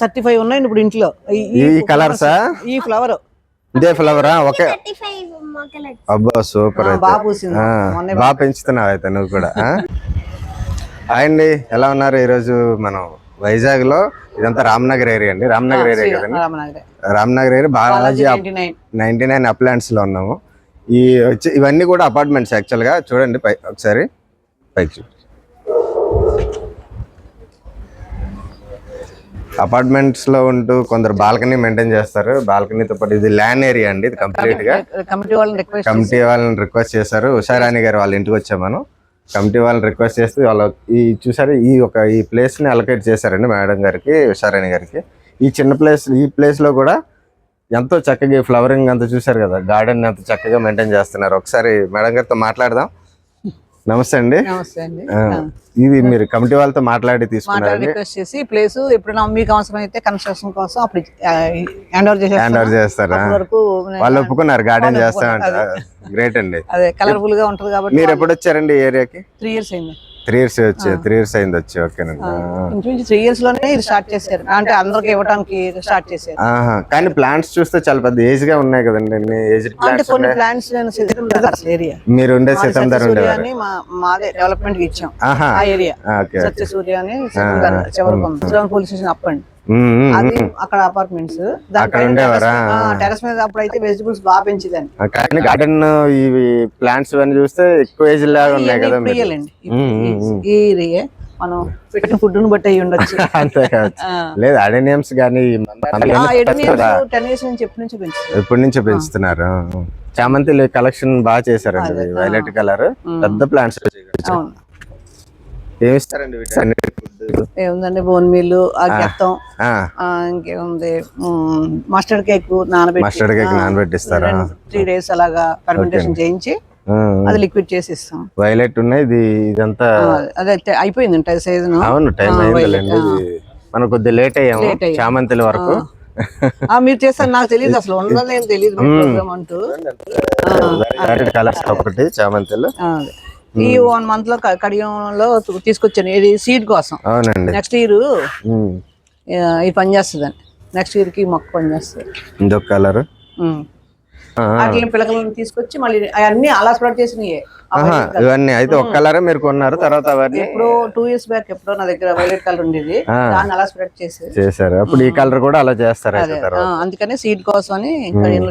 Thirty five ఉన్నాయండి ఇప్పుడు ఇంట్లో. ఈ- కలర్సా ఈ ఫ్లవర్ ఇదే ఫ్లవరా ఓకే అబ్బా సూపర్ బాగా పెంచుతున్నావు అయితే నువ్వు కూడా అండి ఎలా ఉన్నారు? ఈరోజు మనం వైజాగ్లో ఇదంతా రామ్నగర్ ఏరియా అండి. రామ్నగర్ ఏరియా కదండి. Ramanagar. Ramnagar area Balaji ninety nine. Ninety nine అప్లాంట్స్లో ఉన్నాము. ఈ వచ్చి ఇవన్నీ కూడా అపార్ట్మెంట్స్ యాక్చువల్గా చూడండి పై ఒకసారి పైకి చూపి అపార్ట్మెంట్స్లో ఉంటూ కొందరు బాల్కనీ మెయింటైన్ చేస్తారు. బాల్కనీతో పాటు ఇది ల్యాండ్ ఏరియా అండి ఇది కంప్లీట్గా కమిటీ వాళ్ళని రిక్వెస్ట్ కమిటీ వాళ్ళని రిక్వెస్ట్ చేశారు. ఉషారాణి గారు వాళ్ళ ఇంటికి వచ్చాం మనం. కమిటీ వాళ్ళని రిక్వెస్ట్ చేస్తే వాళ్ళ ఈ చూసారు ఈ ఒక ఈ ప్లేస్ని అలొకేట్ చేశారండి మేడం గారికి ఉషారాణి గారికి. ఈ చిన్న ప్లేస్ ఈ ప్లేస్లో కూడా ఎంతో చక్కగా ఫ్లవరింగ్ అంతా చూసారు కదా గార్డెన్ ఎంత చక్కగా మెయింటైన్ చేస్తున్నారు. ఒకసారి మేడం గారితో మాట్లాడదాం. నమస్తే అండి. నమస్తే అండి. ఇది మీరు కమిటీ వాళ్ళతో మాట్లాడి రిక్వెస్ట్ చేసి ప్లేస్ ఎప్పుడైనా మీకు అవసరం అయితే కన్స్ట్రక్షన్ కోసం అప్పుడు హ్యాండ్ ఓవర్ హ్యాండ్ ఓవర్ చేసేస్తాను చేస్తారా వరకు నేను- వాళ్ళు ఒప్పుకున్నారు గార్డెన్ వాళ్ళు చేస్తామంట గ్రేట్ అండి. అదే కలర్ఫుల్గా ఉంటది కాబట్టి మీరు ఎప్పుడు వచ్చారండి ఏరియాకి? త్రీ ఇయర్స్ అయింది. త్రీ ఇయర్స్ వచ్చి త్రీ ఇయర్స్ అయింది వచ్చి ఓకేనండి. ఇంచుమించు త్రీ ఇయర్స్లోనే ఇది స్టార్ట్ చేశారు. అంటే అందరికి ఇవ్వడానికి స్టార్ట్ చేశారు. ఆహా. కానీ ప్లాంట్స్ చూస్తే చాలా పెద్ద ఏజ్గా ఉన్నాయి కదండి ఏజ్డ్ అంటే ప్లాంట్స్ కొన్ని ప్లాంట్స్ నేను ఏరియా మీరు ఉండే సూర్య ఉండేవారు. అని మా మాదే డెవలప్మెంట్ ఇచ్చాం. ఆహా. ఆ ఏరియా ఓకే సత్య సూర్య అని చివరికి పోలీస్ స్టేషన్ అప్పండి. అది అక్కడ అపార్ట్మెంట్స్ అక్కడ ఉండేవారా? టెరస్ మీద అప్పుడు అయితే వెజిటబుల్స్ బాగా పెంచేదాన్ని కానీ గార్డెన్ ఇవి ప్లాంట్స్ ఇవన్నీ చూస్తే ఎక్కువ ఏజ్ లాగా ఉన్నాయి కదా ఈ ఏరియా మనం పెట్టిన ఫుడ్ను బట్టి అయ్యి ఉండొచ్చు. లేదు అడేనియమ్స్ కానీ టెన్ ఇయర్స్ నుంచి ఎప్పటి నుంచి పెంచుతారు ఎప్పటి నుంచో పెంచుతున్నారు? చామంతి కలెక్షన్ బాగా చేశారండి. వైలెట్ కలర్ పెద్ద ప్లాంట్స్ అవును. ఏముందండి బోన్ మీల్ ఆ గెత్తం ఆ, ఇంకేముంది మస్టర్డ్ కేక్ నానబెట్టి మస్టర్డ్ కేక్ నానబెట్టిస్తారా? త్రీ డేస్ అలాగా ఫర్మెంటేషన్ చేయించి అది లిక్విడ్ చేసి ఇస్తాం. వైలెట్ ఉన్నాయి ఇది ఇదంతా అదే అయిపోయింది సీజన్ అవును టైం అయిందిలేండి ఇది మనం కొద్దిగా లేట్ అయ్యాము. చామంతుల వరకు. మీరు చేస్తారు నాకు తెలియదు అసలు ఉండదు ఏం తెలియదు అంటూ. కలర్స్ ఒకటి చామంతులు. ఈ వన్ మంత్లో కడియంలో తీసుకొచ్చాను. ఇది సీడ్ కోసం. అవునండి. Next year. ఇది పని చేస్తుంది నెక్స్ట్ ఇయర్కి మొక్క పని చేస్తుంది ఇంకొక కలర్ వాటిని పిల్లకలను తీసుకొచ్చి మళ్ళీ అవన్నీ అలా స్ప్రెడ్ చేసినాయి. ఇవన్నీ. అయితే ఒక కలర్ మీరు కొన్నారు తర్వాత అవన్నీ ఎప్పుడో టూ ఇయర్స్ బ్యాక్ ఎప్పుడో నా దగ్గర వైలెట్ కలర్ ఉండేది. దాన్ని అలా స్ప్రెడ్ చేసి చేశారు. అప్పుడు ఈ కలర్ కూడా అలా చేస్తారు అందుకనే సీడ్ కోసం అని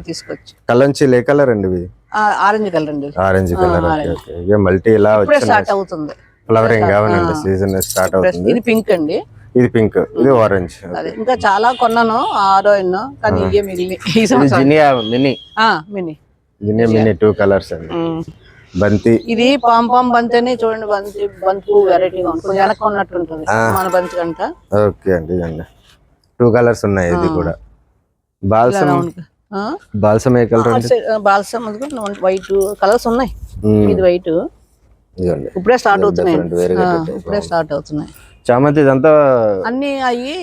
తీసుకొచ్చి. కలంచి ఏ కలర్ అండి ఇవి ఆరెంజ్ కలర్ అండి. ఆరెంజ్ కలర్ మల్టీ ఇలా ఇప్పుడే స్టార్ట్ అవుతుంది. ఫ్లవరింగ్ అవునండి. సీజన్ స్టార్ట్ అవుతుంది. ఇది పింక్ అండి. ఇది పింక్ ఇది ఆరెంజ్ అది. ఇంకా చాలా కొన్నాను ఆరో ఎన్నో కానీ ఇవే ఇది zinnia mini. Mini. Mini two colours అండి. బంతి. ఇది పామ్ బంతి అని చూడండి బంతి బంతి వెరైటీగా ఉంటుంది. కొంచెం వెనక్కి ఉన్నట్టు ఉంటుంది మన బంతి కంట. ఓకే అండి ఇదండి. టూ కలర్స్ ఉన్నాయి ఇది కూడా. బాల్సమ్ ఆ? బాల్సమ్ ఏ కలర్ అండి? బాల్సమ్ వైట్ కలర్స్ ఉన్నాయి. ఇది వైట్ ఇప్పుడే స్టార్ట్ అవుతున్నాయి. ఇప్పుడే స్టార్ట్ అవుతున్నాయి. చామంతి ఇదంతా అన్ని అయ్యి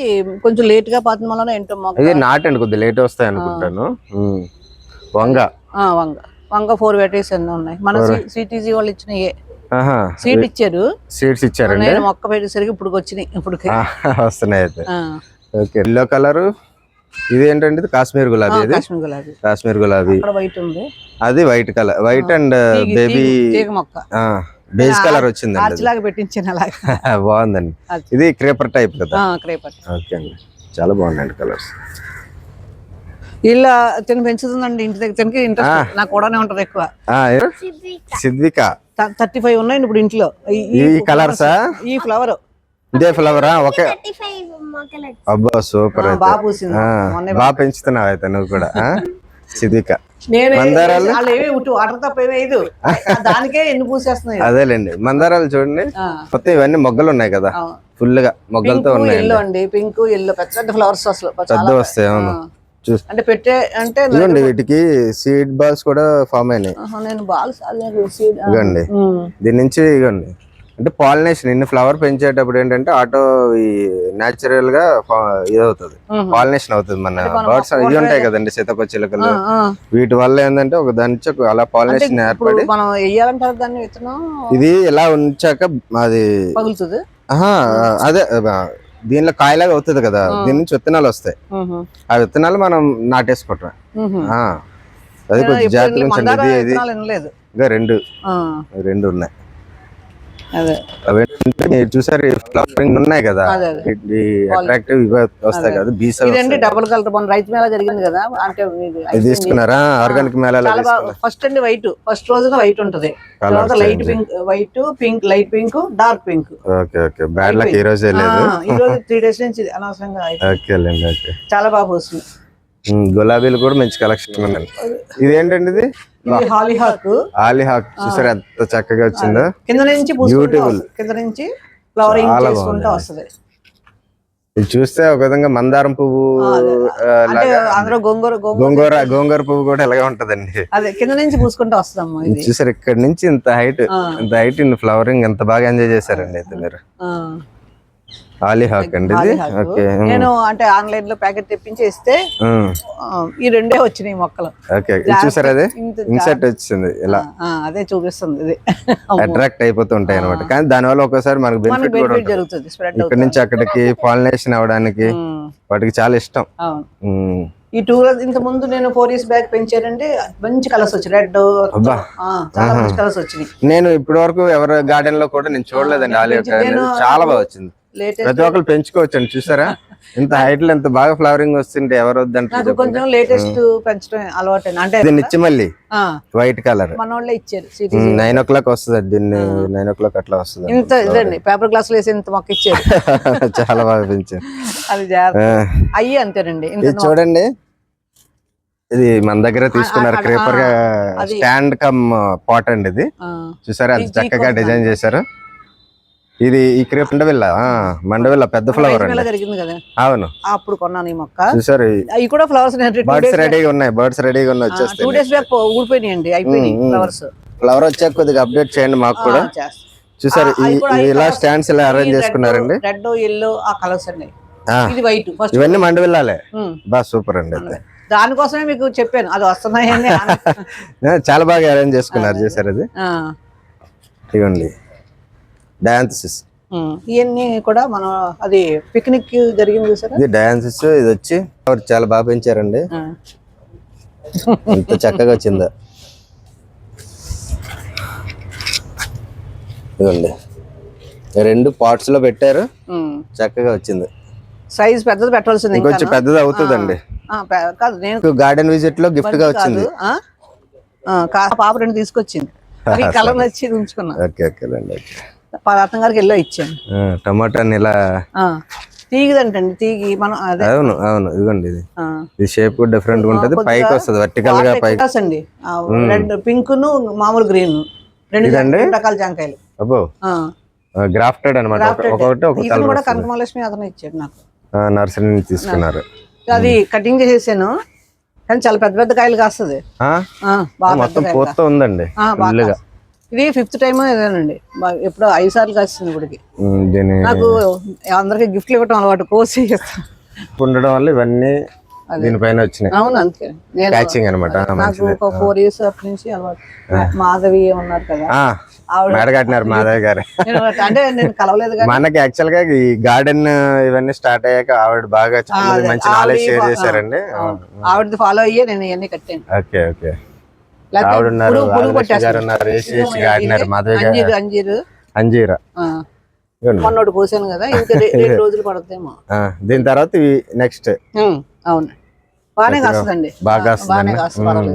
కొంచెం లేట్గా పాతం వల్ల ఏంటో ఇది నాటండి కొద్దిగా లేట్ వస్తాయి అనుకుంటాను. వంగ. ఆ, వంగ. వంగ ఫోర్ వెరైటీస్ అన్ని ఉన్నాయి. మన సిటీజీ వాళ్ళు ఇచ్చిన సీట్ ఇచ్చారు. సీడ్స్ ఇచ్చారండి. నేను మొక్క పెట్టేసరికి ఇప్పుడు వచ్చినాయి ఇప్పుడు వస్తున్నాయి అయితే. ఓకే. Yellow colour. ఇది ఇది కాశ్మీర్ గులాబీ ఇది? కాశ్మీర్ గులాబీ. కాశ్మీర్ గులాబీ. వైట్ ఉంది. అది white colour. White and baby మొక్క. బేస్ కలర్ వచ్చిందండి ఆర్చ్ లాగా పెట్టించాను అలాగా. బాగుందండి. ఇది క్రేపర్ టైప్ కదా. క్రేపర్. ఓకే అండి. చాలా బాగుందండి కలర్స్. ఇలా తిని పెంచుతుందండి ఇంటి దగ్గర. తినకి ఇంట్రెస్ట్ నాకు కూడానే ఉంటది ఎక్కువ. సిద్విక థర్టీ ఫైవ్ ఉన్నాయండి ఇప్పుడు ఇంట్లో. ఈ- కలర్సా ఈ ఫ్లవర్ ఇదే ఫ్లవరా ఓకే. అబ్బా సూపర్ బాగా పూసింది. పెంచుతున్నావు అయితే నువ్వు కూడా ఆ? సిద్విక అదేలేండి. మందారాలు చూడండి. మొత్తం ఇవన్నీ మొగ్గలు ఉన్నాయి కదా. ఫుల్గా మొగ్గలతో ఉన్నాయి ఎల్లో అండి. Pink yellow. పెద్ద పెద్ద ఫ్లవర్స్ అసలు. పెద్ద చాలా వస్తాయి అవును. అంటే పెట్టే అంటే ఇదిగోండి వీటికి సీడ్ బాల్స్ కూడా ఫామ్ అయినాయి. నేను ఇదిగోండి. దీని నుంచి ఇదిగోండి. అంటే పాలినేషన్ ఇన్ని ఫ్లవర్ పెంచేటప్పుడు ఏంటంటే ఆటో ఈ న్యాచురల్గా ఇదవుతుంది. పాలినేషన్ అవుతుంది మన బర్డ్స్ ఇవి ఉంటాయి కదండి సీతప చిలుకలు వీటి వల్ల ఏంటంటే ఒక దాని అలా పాలినేషన్ ఏర్పడి మనం దాన్ని ఇది ఇలా ఉంచాక అది పగులుతుంది? అదే దీనిలో కాయలాగా అవుతుంది కదా. దీని నుంచి విత్తనాలు వస్తాయి. ఆ విత్తనాలు మనం. ఆ, అది కొంచెం జాగ్రత్తగా ఇది ఇది ఇంకా రెండు. రెండు ఉన్నాయి. అదే. అవి ఏంటంటే మీరు చూసారు ఫ్లవరింగ్ ఉన్నాయి కదా? అట్రాక్టివ్ వస్తాయి కదా బీస్ ఇదండి డబుల్ కలర్ మన రైతు మేళ జరిగింది కదా? అంటే ఇది తీసుకున్నారా? ఆర్గానిక్ బాగా ఫస్ట్ అండి వైట్ ఫస్ట్ రోజున వైట్ ఉంటది. తర్వాత light pink white pink light pink dark pink okay okay. Bad luck ఈ రోజే లేదు. ఈ రోజు త్రీ డేస్ నుంచి అనవసరంగా. ఓకే చాలా బాగా పోస్తుంది ఉమ్, గులాబీలు కూడా మంచి కలెక్షన్ ఇది ఏంటండి ఇది? ఇది హాలీ హాక్. ఆలి హాక్. చూసారు ఎంత చక్కగా వచ్చిందో? కింద నుంచి. వస్తుంది. కింద నుంచి ఫ్లవరింగ్ చేసుకుంటూ వస్తుంది. ఇది చూస్తే ఒక విధంగా మందారం పువ్వు గోంగూర గోంగూర గోంగూర పువ్వు కూడా ఇలాగే ఉంటదండి. అదే కింద నుంచి పూసుకుంటూ వస్తుందమ్మా ఇది. చూసారు ఇక్కడ నుంచి ఇంత హైట్. ఇంత హైట్ ఇన్ ఫ్లవరింగ్ ఎంత బాగా ఎంజాయ్ చేశారండి అయితే మీరు. అండి నేను అంటే ఆన్లైన్లో ప్యాకెట్ తెప్పించి ఇస్తే ఈ రెండే వచ్చినాయి మొక్కలు. ఓకే ఇది చూసారా అది? ఇన్సెట్ వచ్చింది ఇలా. అదే చూపిస్తుంది ఇది. అట్రాక్ట్ అయిపోతూ ఉంటాయి అనమాట కానీ దానివల్ల ఒక్కోసారి మనకు బెనిఫిట్ కూడా జరుగుతుంది ఇక్కడ నుంచి అక్కడికి పాలినేషన్ అవడానికి వాటికి చాలా ఇష్టం. ఈ టూ ఇంత ముందు నేను ఫోర్ ఇయర్స్ బ్యాక్ పెంచానంటే మంచి కలర్స్ వచ్చాయి రెడ్. చాలా మంచి కలర్స్ వచ్చినాయి. నేను ఇప్పటి వరకు ఎవరి గార్డెన్లో కూడా నేను చూడలేదండి. చాలా బాగా వచ్చింది. ప్రతి ఒక్కరు పెంచుకోవచ్చండి చూసారా? ఇంత హైట్లో ఎంత బాగా ఫ్లవరింగ్ వస్తుంటే ఎవరు నాకు వద్దంటారు కొంచెం లేటెస్ట్ పెంచడం అలవాటు అంటే నిత్యమల్లి ఆ, వైట్ కలర్. ఇచ్చారు నైన్ ఓ క్లాక్ వస్తుంది దీన్ని నైన్ ఓ క్లాక్ అట్లా వస్తుంది ఇంత ఇదండి పేపర్ గ్లాస్ వేసి ఇంత మొక్క ఇచ్చారు. చాలా బాగా పెంచారు. అది అయ్యి అంతేనండి ఇది చూడండి. ఇది మన దగ్గర తీసుకున్నారు క్రేపర్గా స్టాండ్ కమ్ పాట్ అండి ఇది. చూసారా అది చక్కగా డిజైన్ చేశారు. ఇది ఈ క్రేప్ మండవిల్ల? ఆ, మండవిల్ల పెద్ద ఫ్లవర్ జరిగింది కదా? అవును. అప్పుడు కొన్నాను ఈ మొక్క. చూసారు కూడా ఫ్లవర్స్ బర్డ్స్ రెడీగా ఉన్నాయి బర్డ్స్ రెడీగా ఉన్నాయి టూ వచ్చేస్తాయి. డేస్ బ్యాక్ ఊడిపోయినాయండి అయిపోయినాయి. ఫ్లవర్స్. ఫ్లవర్ వచ్చాక కొద్దిగా అప్డేట్ చేయండి మాకు కూడా. చూసారు ఇలా. స్టాండ్స్ ఇలా అరేంజ్ చేసుకున్నారండి? రెడ్ ఎల్లో ఆ కలర్స్ అండి. ఇది వైట్ ఇవన్నీ మండవిల్లాలే. బా సూపర్ అండి అయితే. దానికోసమే మీకు చెప్పాను అది వస్తున్నాయని. చాలా బాగా అరేంజ్ చేసుకున్నారు చేశారు అది. ఇవ్వండి డయాన్సిస్. ఇవన్నీ కూడా మనం అది పిక్నిక్ జరిగింది చూసారా? ఇది డయాన్సిస్ ఇది వచ్చి చాలా బాగా పెంచారండి. ఎంత చక్కగా వచ్చిందో. ఇదిగోండి. రెండు పార్ట్స్లో పెట్టారు. చక్కగా వచ్చింది. సైజ్ పెద్దది పెట్టాల్సింది ఇంకా ఇంకొంచెం పెద్దది అవుతుందండి. కాదు నేను గార్డెన్ విజిట్లో గిఫ్ట్గా వచ్చింది. పాప రెండు తీసుకొచ్చింది. కలర్ నచ్చి ఇది ఉంచుకున్నా. ఓకే ఓకే అండి ఓకే. రత్న గారికి ఎల్లో ఇచ్చాను. టమాటాని ఇలా. తీగిదంటండి తీగి మనం అదే. అవును అవును ఇదిగోండి ఇది. ఇది షేప్ డిఫరెంట్ ఉంటది పైకి వస్తుంది వర్టికల్గా పైకి అండి. రెడ్ పింక్ను మామూలు గ్రీన్ రెండు రకాల జాంకాయలు. అబ్బో. గ్రాఫ్టెడ్ అనమాట ఒక్కొక్కటి ఒక ఇతను కూడా కనకమహాలక్ష్మి అతను ఇచ్చాడు నాకు. నర్సరీ నుంచి తీసుకున్నారు. అది కటింగ్ చేసేసాను కానీ చాలా పెద్ద పెద్ద కాయలు కాస్తుంది. మొత్తం పూత ఉందండి ఇది ఫిఫ్త్ టైం ఇదేనండి ఎప్పుడో ఐదు సార్లు కాస్తుంది ఇప్పటికి నాకు అందరికి గిఫ్ట్లు ఇవ్వటం అలవాటు కోసి. ఉండడం వల్ల ఇవన్నీ దీనిపైన వచ్చినాయి. అవును క్యాచింగ్ అనమాట నాకు ఒక ఫోర్ ఇయర్స్ అప్పటి నుంచి అలవాటు. మాధవి ఉన్నారు కదా. మేడగట్టినారు మాధవ్ గారు. అంటే నేను కలవలేదు మనకి యాక్చువల్గా ఈ గార్డెన్ ఇవన్నీ స్టార్ట్ అయ్యాక ఆవిడ బాగా మంచి నాలెడ్జ్ షేర్ చేశారండి. ఆవిడది ఫాలో అయ్యే నేను ఇవన్నీ కట్టాను. Okay okay. ఆవిడ ఉన్నారు పురుగు- పురుగు ఆదిలక్ష్మి గారు ఉన్నారు ఏసీఎస్ గార్డెనర్ మాధవ్ గారు అంజీరు. మొన్నోటి పోసాను కదా ఇంకా రె- రెండు రోజులు పడుతుందేమో ఆ, దీని తర్వాత ఇవి నెక్స్ట్ అవును. బాగానే కాస్తుందండి. బాగా బాగానే కాస్తుంది బాగానే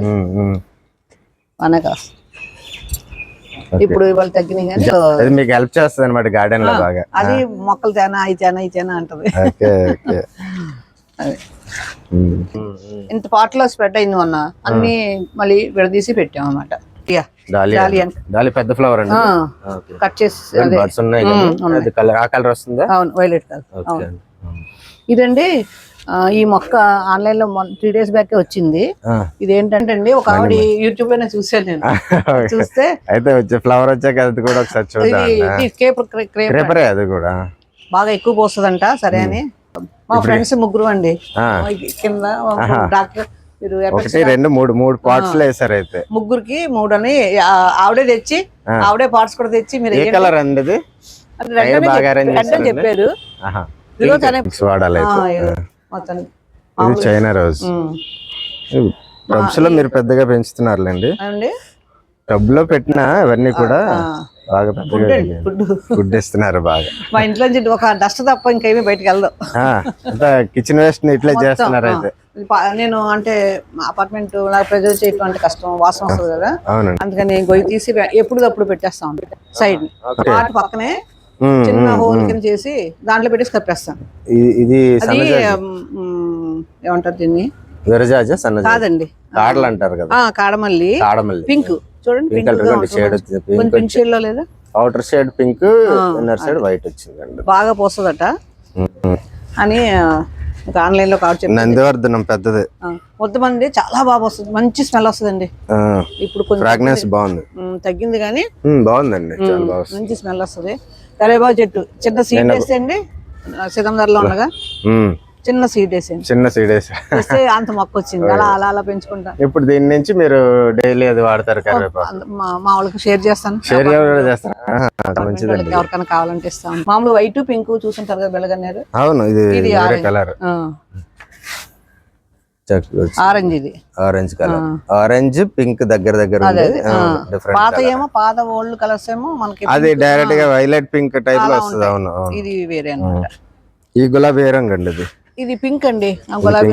ఇప్పుడు ఇవాళ తగ్గినాయి కానీ అది మీకు హెల్ప్ చేస్తుంది అనమాట గార్డెన్లో బాగా. అది మొక్కలు తేనా అవి తేనా ఈ తేనా అంటది. Okay okay. అది. ఇంత పాటలో స్ప్రెడ్ అయింది మొన్న. అన్ని మళ్ళీ విడదీసి పెట్టాం అన్నమాట. డాలి పెద్ద ఫ్లవర్ అండి. కట్ చేసి అదే. బర్డ్స్ ఉన్నాయి కదా. అది కలర్ ఆ కలర్ వస్తుందా? అవును వైలెట్ కలర్. ఓకే. ఇదండి ఈ మొక్క ఆన్లైన్లో త్రీ డేస్ బ్యాక్ వచ్చింది. ఆ. ఇదేంటంటే అండి ఒక ఆవిడ యూట్యూబ్లోనే చూసాను నేను. చూస్తే అయితే వచ్చే ఫ్లవర్ వచ్చాక అది కూడా ఒకసారి ఇది ఇది అది కూడా. బాగా ఎక్కువ పోస్తుందంట సరే అని. మా ఫ్రెండ్స్ ముగ్గురు అండి. కింద డాక్టర్ ఒకటి రెండు మూడు మూడు పార్ట్స్లో వేసారు అయితే. ముగ్గురికి మూడు అని ఆవిడే తెచ్చి ఆవిడే పార్ట్స్ కూడా తెచ్చి మీరు ఏ కలర్ అండి? చెప్పారు వాడాలి. ఇది చైనా రోజ్. టబ్స్లో మీరు పెద్దగా పెంచుతున్నారులేండి. అండి టబ్లో పెట్టిన అవన్నీ కూడా బాగా ఫుడ్ ఇస్తున్నారు బాగా. మా ఇంట్లో నుంచి ఒక డస్ట్ తప్ప ఇంకేమీ బయటకు అంతా కిచెన్ వేస్ట్ ఇట్లే చేస్తున్నారు అయితే. నేను అంటే అపార్ట్మెంట్ నాకు ప్రెజర్ చేయటం అంటే కష్టం వాసన వస్తుంది కదా. అందుకని గొయ్యి తీసి ఎప్పుడు తప్పుడు పెట్టేస్తా సైడ్ వాటి పక్కనే చిన్న హోల్ కింద చేసి దాంట్లో పెట్టేసి కప్పేస్తాను ఇది- అది ఏమంటారు దీన్ని? కాదండి. కాడలు అంటారు కదా. కాడమల్లి. కాడమల్లి. పింక్. చూడండి పింక్ షేడ్ పింక్లో లేదా? Outer shade pink inner shade white వచ్చిందండి. బాగా పోస్తుందట. అని ఆన్లైన్లో చెప్పి నందివర్ధనం పెద్దది. కొంతమంది చాలా బాగా వస్తుంది మంచి స్మెల్ వస్తుందండి. ఇప్పుడు కొంచెం ఫ్రాగ్నెన్స్ బాగుంది. తగ్గింది కానీ బాగుందండి మంచి స్మెల్ వస్తుంది. కరేబాబు చెట్టు చిన్న సీడ్ వేసేయండి సిదందర్లో ఉండగా ఉమ్, చిన్న సీడ్ వేసేయండి. చిన్న సీడేస్ వేస్తే అంత మొక్క వచ్చింది. అలా అలా అలా పెంచుకుంటా. ఇప్పుడు దీని నుంచి మీరు డైలీ అది వాడతారు కరివేపాకు. అంద- మా మా వాళ్ళకి షేర్ చేస్తాను. షేర్ వాళ్ళకి ఎవరికైనా కావాలంటే ఇస్తాను మామూలు వైట్ పింక్ చూసుంటారు కదా బెల్లగన్నేరు అవును ఇది. కలర్ ఆరెంజ్ ఇది. ఆరెంజ్ కలర్ ఆరెంజ్ పింక్ దగ్గర దగ్గర పాత ఏమో పాత ఓల్డ్ కలర్స్ ఏమో మనకి అది డైరెక్ట్గా వైలెట్ పింక్ టైప్లో వస్తుంది. అవును ఇది వేరే అన్నమాట. ఈ గులాబీ రంగు అండి ఇది? ఇది పింక్ అండి. గులాబీ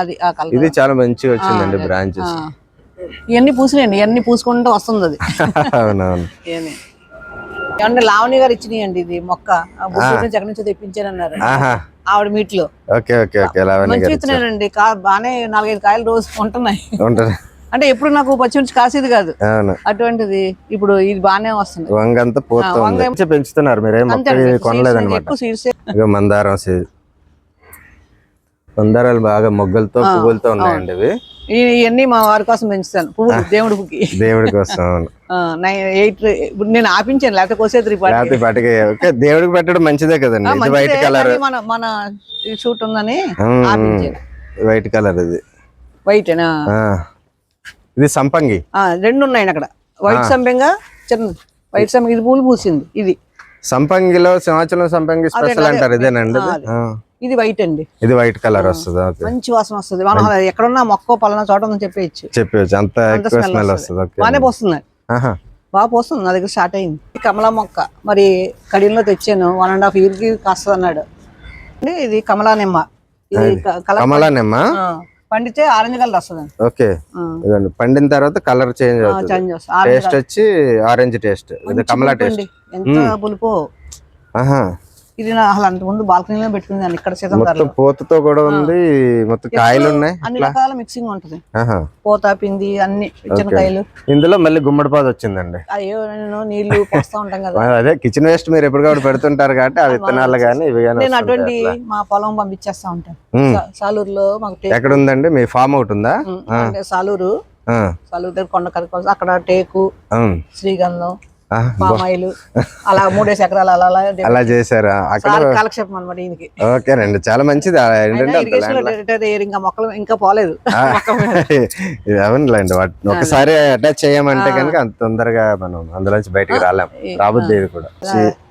అది ఆ కలర్. ఇది చాలా మంచిగా వచ్చిందండి బ్రాంచెస్. ఇవన్నీ పూసినాయండి. ఇవన్నీ పూసుకుంటూ వస్తుంది అది అవునవును. ఏమి ఏమంటే లావణి గారు ఇచ్చినాయండి ఇది మొక్క. ఎక్కడి నుంచో తెప్పించానన్నారు. ఆవిడ మీట్లో. Okay okay okay. లావణ్య మంచి విత్తనాలండి బాగానే నాలుగైదు కాయలు రోజు ఉంటున్నాయి. అంటే ఎప్పుడు నాకు పచ్చిమిర్చి కాసేది కాదు. అటువంటిది ఇప్పుడు ఇది బాగానే వస్తుంది. వంగంతా పోతుంది మంచిగా పెంచుతున్నారు మీరేం కొనలేదన్నమాట. ఇక మందారం సీడ్ మందారాలు బాగా మొగ్గలతో పువ్వులతో ఉన్నాయండి ఇవి. ఇవన్నీ మా వారి కోసం పెంచుతాను. పువ్వులు దేవుడికి దేవుడి కోసం ఎయిట్ ఇప్పుడు నేను ఆపించాను లేకపోతే కోసేది పాటికి దేవుడికి పెట్టడం మంచిదే కదండి. White colour. మన మన షూట్ ఉందని వైట్ కలర్ ఇది. వైటేనా? ఆ. ఇది సంపంగి. ఆ, రెండు ఉన్నాయి అక్కడ. వైట్ సంపెంగా చిన్న వైట్ సంపెంగ ఇది పూలు పూసింది ఇది. సంపంగిలో సింహాచలం సంపంగి స్పెషల్ అంటారు ఇదేనండి ఇది? వైట్ అండి. ఇది వైట్ కలర్ వస్తుంది మంచి వాసన వస్తుంది. మనం ఎక్కడున్నా మొక్క పలానా చోట ఉందని చెప్పేయచ్చు. చెప్పవచ్చు అంత స్మెల్ వస్తుంది. బాగానే పోస్తుంది. బాగా పోస్తుంది నా దగ్గర స్టార్ట్ అయింది. కమలా మొక్క మరి కడియంలో తెచ్చాను. వన్ అండ్ హాఫ్ ఇయర్కి కాస్తుంది అన్నాడు. ఇది కమలా నిమ్మ. ఇది క- కలర్ కమలానేమ్మా ఆ, పండితే ఆరెంజ్ కలర్ వస్తుంది ఓకే. పండిన తర్వాత కలర్ చేంజ్ అవుతుంది. టేస్ట్ వచ్చి ఆరెంజ్ టేస్ట్ ఇది కమలా టేస్ట్ ఎంత పులుపు. ఆహా. ఇది అసలు అంత ముందు బాల్కనీలో పెట్టుకుంది ఇక్కడ సీతం పూతతో కూడా ఉంది మొత్తం కాయలు ఉన్నాయి అన్ని రకాల మిక్సింగ్ ఉంటది. పూత పిండి అన్ని చిన్నకాయలు ఇందులో మళ్ళీ గుమ్మడి పాదు వచ్చిందండి. అయ్యో నేను నీళ్ళు పోస్తా ఉంటాం కదా. అదే కిచెన్ వేస్ట్ మీరు ఎప్పటికప్పుడు పెడుతుంటారు కాబట్టి ఆ విత్తనాలు కానీ ఇవి కానీ నేను అటువంటి మా పొలం పంపించేస్తా ఉంటాను. సాలూరులో మాకు ఎక్కడ ఉందండి మీ ఫామ్ ఒకటి ఉందా? సాలూరు. సాలూరు దగ్గర కొండ అక్కడ టేకు. శ్రీగంధం. పామాయిలు. అలా మూడేసి ఎకరాలు అలా అలా చేశారా? అక్కడ కాలక్షేపం అనమాట ఈయనకి. ఓకేనండి చాలా మంచిది. ఏంటంటే ఇంకా మొక్కలు ఇంకా పోలేదు. ఇది అవునులేండి ఒకసారి అటాచ్ చేయమంటే కనుక అంత తొందరగా మనం అందులోంచి బయటికి రాలేం రాబుద్ది ఇది కూడా.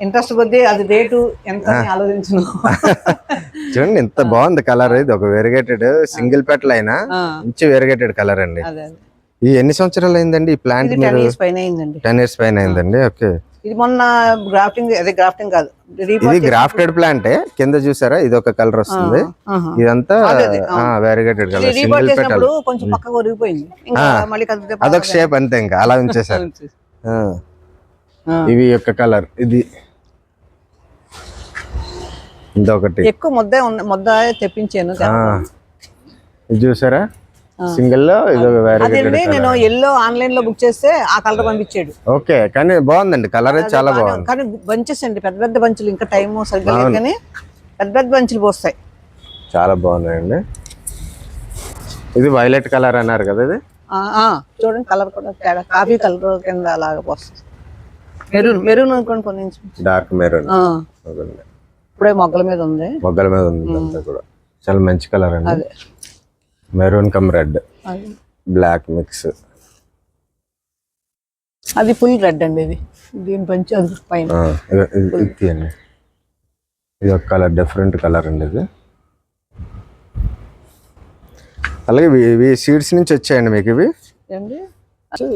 ఇంట్రెస్ట్ కొద్దీ అది రేటు ఎంత ఆలోచించను. చూడండి ఎంత బాగుంది కలర్ ఇది. ఒక వెరిగేటెడ్ సింగిల్ పెటల్ అయినా మంచి వెరిగేటెడ్ కలర్ అండి. ఈ ఎన్ని సంవత్సరాలు అయిందండి ఈ ప్లాంట్ టెన్ ఇయర్స్ పైన అయిందండి. టెన్ ఇయర్స్ పైన అయిందండి? ఓకే ఇది మొన్న గ్రాఫ్టింగ్ అదే గ్రాఫ్టింగ్ కాదు. ఇది గ్రాఫ్టెడ్ ప్లాంటే కింద చూసారా? ఇది ఒక కలర్ వస్తుంది ఇదంతా వెరిగేటెడ్ కలర్ సింగిల్ పెటల్ కొంచెం పక్కకు ఒరిగిపోయింది. ఇంకా మళ్ళీ కదిలితే అదొక షేప్ అంతే ఇంకా అలా ఉంచేసారు. ఇవి యొక్క కలర్ ఇది. ఇదొకటి. ఎక్కువ ముద్ద ముద్ద తెప్పించాను చూసారా? సింగిల్లో ఇది అదండి నేను ఎల్లో ఆన్లైన్లో బుక్ చేస్తే ఆ కలర్ పంపించాడు. ఓకే కానీ బాగుందండి. కలర్ చాలా బాగుంది. కానీ బంచెస్ అండి పెద్ద పెద్ద బంచులు ఇంకా టైం సరిగ్గా లేదు కానీ పెద్ద పెద్ద బంచులు పోస్తాయి. చాలా బాగున్నాయండి. ఇది వైలెట్ కలర్ అన్నారు కదా ఇది? ఆ, ఆ, చూడండి కలర్ కూడా తేడా. కాఫీ కలర్ కింద అలాగ పోస్తుంది మెరూన్ మెరూన్ అనుకోండి కొన్ని. డార్క్ మెరూన్ ఆ, ఇప్పుడే మొగ్గల మీద ఉంది. మొగ్గల మీద ఉంది అంతా కూడా. చాలా మంచి కలర్ అండి. అదే. Maroon cum red. Black mix. అది ఫుల్ రెడ్ అండి ఇది. దీని పంచి అది పైన. తీయండి. ఇది ఒక కలర్ డిఫరెంట్ కలర్ అండి ఇది. అలాగే ఇవి- సీడ్స్ నుంచి వచ్చాయండి మీకు ఇవి?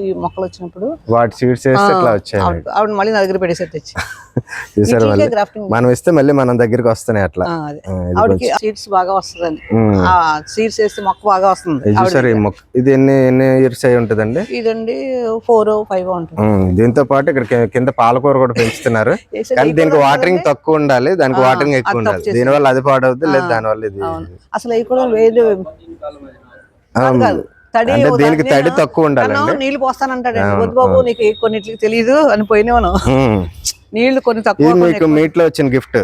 ఈ మొక్కలు వచ్చినప్పుడు. వాటి సీడ్స్ వేస్తే ఇట్లా వచ్చాయండి ఆవిడ మళ్ళీ నా దగ్గర పెట్టేసేది తెచ్చి. మనం ఇస్తే మళ్ళీ మన దగ్గరికి వస్తున్నాయి అట్లా. ఆవిడకి సీడ్స్ బాగా వస్తుందండి. ఆ సీడ్స్ వేస్తే మొక్క బాగా వస్తుంది. ఈ మొక్క. ఇది ఎన్ని ఎన్ని ఇయర్స్ అయి ఉంటుందండి? ఇదండి ఫోర్ ఫైవ్ ఉంటుంది. దీంతో పాటు ఇక్కడ కింద పాలకూర కూడా పెంచుతున్నారు. కానీ దీనికి వాటరింగ్ తక్కువ ఉండాలి. దానికి వాటరింగ్ ఎక్కువ ఉండాలి. దీనివల్ల అది పాడవుద్ది లేదు దానివల్ల ఇది అసలు అవి కూడా వేరు కాదు. తడి దీనికి తడి తక్కువ నీళ్ళు పోస్తానంటాడు వద్దు బాబు నీకు కొన్నిటికి తెలియదు అని పోయినాను. నీళ్ళు కొన్ని తక్కువ మీకు. మీట్లో వచ్చిన గిఫ్ట్.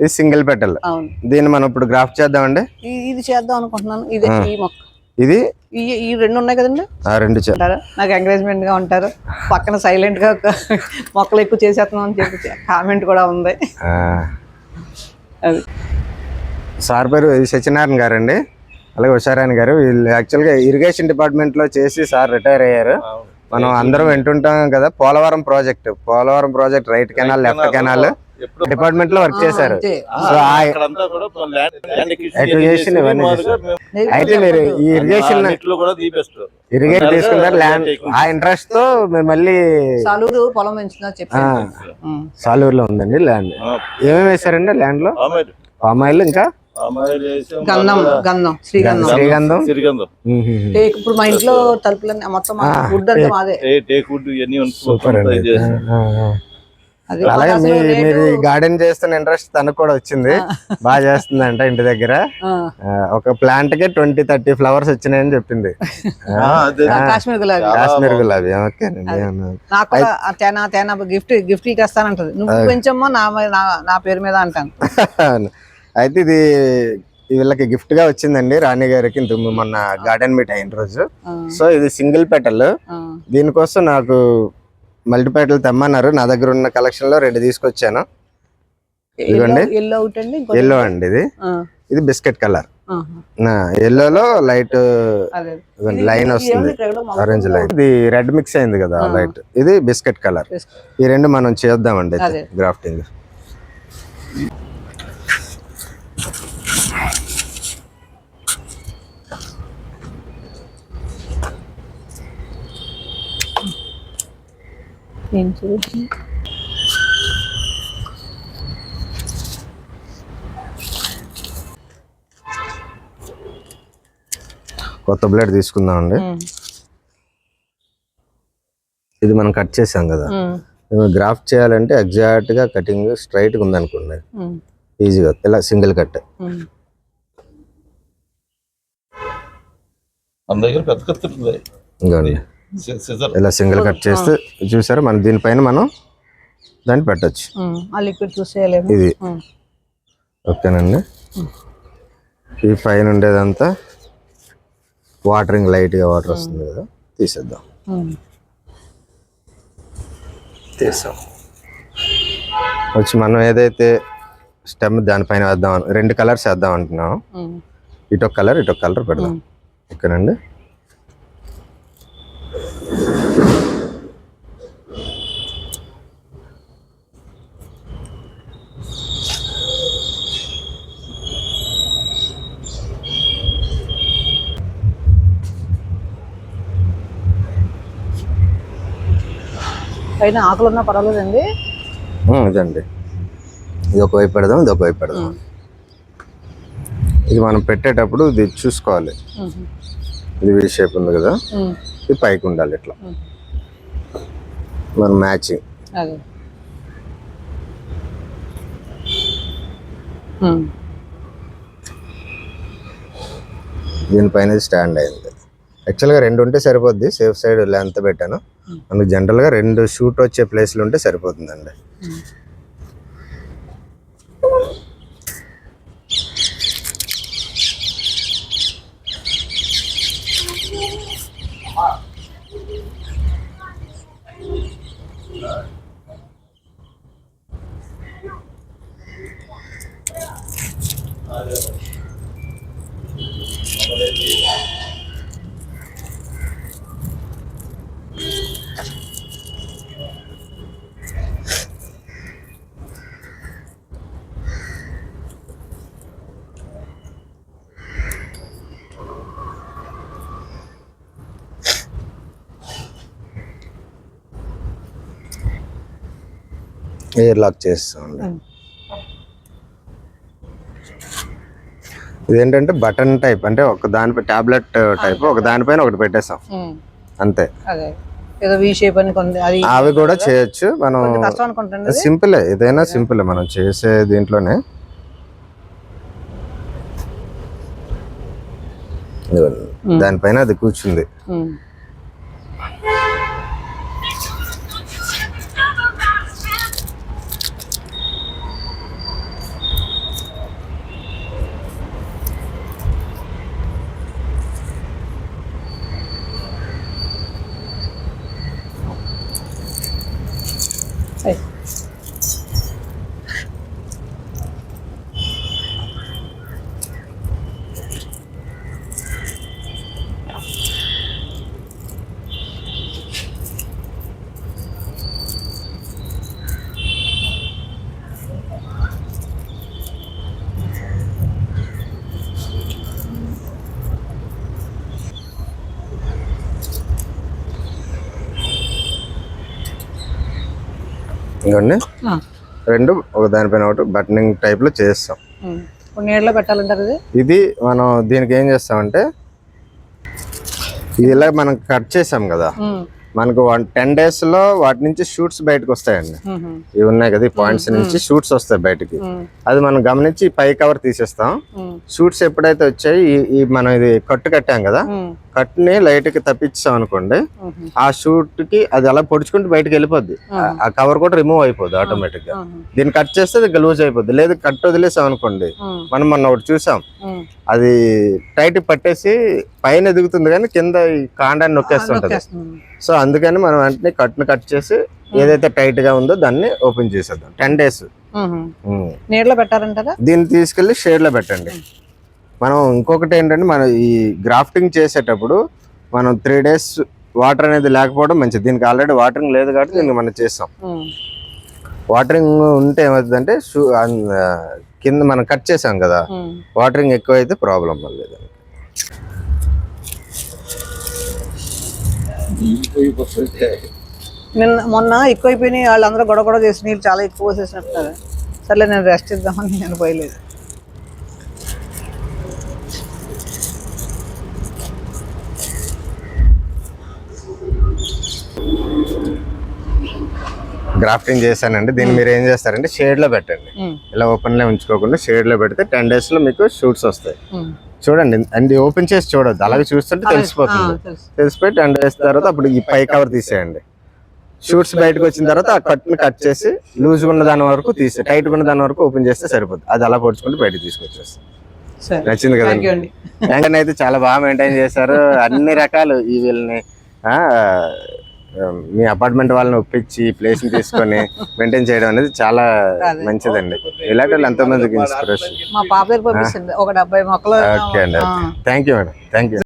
ఇది సింగిల్ పెటల్ అవును. దీన్ని మనం ఇప్పుడు గ్రాఫ్ట్ చేద్దామండి. ఇది చేద్దాం అనుకుంటున్నాను. ఇది ఈ మొక్క. ఇది? ఈ రెండు ఉన్నాయి కదండి? ఆ రెండు చే- ఉంటారు నాకు ఎంకరేజ్మెంట్గా ఉంటారు. పక్కన సైలెంట్గా మొక్కలు ఎక్కువ చేసేస్తున్నాం అని చెప్పి కామెంట్ కూడా ఉంది. అది. సార్ పేరు సత్యనారాయణ గారు అండి అలాగే ఉషారాయణ గారు వీళ్ళు యాక్చువల్గా ఇరిగేషన్ డిపార్ట్మెంట్లో చేసి సార్ రిటైర్ అయ్యారు. మనం అందరం వింటుంటాం కదా Polavaram project Polavaram project right canal left canal డిపార్ట్మెంట్లో వర్క్ చేశారు. ఇవన్నీ అయితే మీరు ఈ ఇరిగేషన్ ఇరిగేట్ తీసుకున్నారు ల్యాండ్ ఆ ఇంట్రెస్ట్తో మీరు మళ్ళీ సాలూరు పొలం ఉం. సాలూరులో ఉందండి ల్యాండ్ ఏమేమి వేశారండి ల్యాండ్లో? ఆమెడ్ పామ్ ఆయిల్ ఇంకా? గంధం గంధం శ్రీగంధం. శ్రీగంధం? సిరిగంధం మ్మ్. టేక్ ఇప్పుడు మా ఇంట్లో తలుపులన్నీ మొత్తం వుడ్ అంతా మాదే. టేక్ వుడ్ ఇవన్నీ సూపర్ అండి. అలాగే మీ మీరు గార్డెన్ చేస్తున్న ఇంట్రెస్ట్ తనకు కూడా వచ్చింది. బాగా చేస్తుందంట ఇంటి దగ్గర. ఒక ప్లాంట్కి ట్వంటీ థర్టీ ఫ్లవర్స్ వచ్చినాయని చెప్పింది. కాశ్మీర్ గులాబీ. కాశ్మీర్ గులాబీ. ఓకేనండి గిఫ్ట్ గిఫ్ట్ ఇస్తానంటది నువ్వు మీ- నా- నా పేరు మీద అంటాను. అయితే ఇది వీళ్ళకి గిఫ్ట్గా వచ్చిందండి. రాణి గారికి ఇంత మొన్న గార్డెన్ మీట్ అయిన రోజు. సో ఇది సింగిల్ పెటల్ దీనికోసం నాకు మల్టీ పెటల్ తెమ్మన్నారు. నా దగ్గర ఉన్న కలెక్షన్లో రెండు తీసుకొచ్చాను. ఇదిగోండి. ఎల్లో అండి ఇది. ఇది బిస్కెట్ కలర్. ఎల్లోలో లైట్ లైన్ వస్తుంది. Orange line. ఇది రెడ్ మిక్స్ అయింది కదా లైట్. ఇది బిస్కెట్ కలర్. ఈ రెండు మనం చేద్దామండి. గ్రాఫ్టింగ్. ఏం చూడు. కొత్త బ్లేడ్ తీసుకుందామండి. ఉం, ఇది మనం కట్ చేసాం కదా. గ్రాఫ్ట్ చేయాలంటే ఎగ్జాక్ట్గా కటింగ్ స్ట్రైట్గా ఉందనుకోండి ఈజీగా ఇలా సింగిల్ కట్. మన దగ్గర పెద్ద కత్తి ఇలా సింగిల్ కట్ చేస్తే చూసారా? మనం దీనిపైన మనం దాన్ని పెట్టచ్చు. ఉం, ఆ లిక్విడ్ చూసేయలేము. ఇది. ఓకేనండి. ఈ పైన ఉండేదంతా వాటరింగ్ లైట్గా వాటర్ వస్తుంది కదా? తీసేద్దాం. తీసాం వచ్చి మనం ఏదైతే స్టెమ్ దానిపైన వేద్దాం అను- రెండు కలర్స్ వేద్దాం అంటున్నాం. ఇటొక కలర్ ఇటొక కలర్ పెడదాం. ఓకేనండి? పైన ఆకులు ఉన్నా పర్వాలేదండి ఇదండి. ఇది ఒక వైపు పెడదాం ఇది ఒక వైపు పెడదాం. ఇది మనం పెట్టేటప్పుడు ఇది చూసుకోవాలి. ఇది వీ షేప్ ఉంది కదా? ఇది పైకి ఉండాలి ఇట్లా. మన మ్యాచింగ్. దీనిపైన స్టాండ్ అయింది. యాక్చువల్గా రెండు ఉంటే సరిపోద్ది. సేఫ్ సైడ్ లెంత్ పెట్టాను. అందుకు జనరల్గా రెండు షూట్ వచ్చే ప్లేస్లు ఉంటే సరిపోతుందండి. ఎయిర్ లాక్ చేస్తామండి ఇదేంటంటే బటన్ టైప్ అంటే ఒక దానిపై టాబ్లెట్ టైప్ ఒక దానిపైన ఒకటి పెట్టేస్తాం. అంతే. అవి కూడా చేయొచ్చు. మనం. సింపులే ఏదైనా సింపులే మనం చేసే దీంట్లోనే. దానిపైన అది కూర్చుంది. ఆ. రెండు ఒక దానిపైన ఒకటి బటనింగ్ టైప్లో చేస్తాం నీళ్ళలో పెట్టాలంటారు ఇది మనం దీనికి ఏం చేస్తామంటే ఇది ఇలా మనం కట్ చేసాం కదా. మనకు వన్ టెన్ డేస్లో వాటి నుంచి షూట్స్ బయటకు వస్తాయండి. ఇవి ఉన్నాయి కదా ఈ పాయింట్స్ నుంచి షూట్స్ వస్తాయి బయటకి. అది మనం గమనించి పై కవర్ తీసేస్తాం. షూట్స్ ఎప్పుడైతే వచ్చాయి ఈ మనం ఇది కట్టు కట్టాం కదా ఉమ్. కట్టుని లైట్కి తప్పించాం అనుకోండి. ఆ షూట్కి అది అలా పొడుచుకుంటూ బయటకు వెళ్ళిపోద్ది. ఆ- కవర్ కూడా రిమూవ్ అయిపోద్ది ఆటోమేటిక్గా. దీన్ని కట్ చేస్తే అది లూజ్ అయిపోద్ది. లేదు కట్ వదిలేసాం అనుకోండి. మనం మొన్న ఒకటి చూసాం. అది టైట్ పట్టేసి పైన ఎదుగుతుంది కానీ కింద ఈ కాండాన్ని నొక్కేస్తుంటది. సో అందుకని మనం వెంటనే కట్ను కట్ చేసి ఏదైతే టైట్గా ఉందో దాన్ని ఓపెన్ చేసేద్దాం. Ten days. పెట్టారంటారా? దీన్ని తీసుకెళ్ళి షేడ్లో పెట్టండి మనం ఇంకొకటి ఏంటంటే మనం ఈ గ్రాఫ్టింగ్ చేసేటప్పుడు మనం త్రీ డేస్ వాటర్ అనేది లేకపోవడం మంచిది దీనికి ఆల్రెడీ వాటరింగ్ లేదు కాబట్టి దీనికి మనం చేస్తాం. వాటరింగ్ ఉంటే ఏమవుతుందంటే కింద మనం కట్ చేసాం కదా. వాటరింగ్ ఎక్కువ అయితే ప్రాబ్లం మళ్ళీ దానికి. నిన్న మొన్న ఎక్కువైపోయినాయి వాళ్ళందరూ గొడవ గొడవ చేసి నీళ్ళు చాలా ఎక్కువ పోసేసినట్టున్నారు సర్లే నేను రెస్ట్ ఇద్దామని నేను పోయలేదు గ్రాఫ్టింగ్ చేశానండి. దీన్ని మీరు ఏం చేస్తారంటే షేడ్లో పెట్టండి. ఇలా ఓపెన్లో ఉంచుకోకుండా షేడ్లో పెడితే టెన్ డేస్లో మీకు షూట్స్ వస్తాయి. చూడండి. అండ్ ఓపెన్ చేసి చూడొద్దు. అలాగే చూస్తుంటే తెలిసిపోతుంది. తెలిసిపోయి టెన్ డేస్ తర్వాత అప్పుడు ఈ పై కవర్ తీసేయండి. షూట్స్ బయటకు వచ్చిన తర్వాత ఆ కట్ని కట్ చేసి లూజ్ ఉన్న దాని వరకు తీసే టైట్ ఉన్న దాని వరకు ఓపెన్ చేస్తే సరిపోతుంది అది అలా పొడుచుకుంటే బయటకు తీసుకొచ్చేస్తాం. నచ్చింది కదండి అయితే చాలా బాగా మెయింటైన్ చేశారు. అన్ని రకాలు ఈ వీళ్ళని ఆ, మీ అపార్ట్మెంట్ వాళ్ళని ఒప్పించి ప్లేస్ని తీసుకొని మెయింటైన్ చేయడం అనేది చాలా. మంచిదండి. ఇలాంటి వాళ్ళు ఎంతో మందికి ఇన్స్పిరేషన్ మా పాప దగ్గర పంపిస్తుంది. ఒక డెబ్బై మొక్కలు ఓకే అండి. Thank you madam thank you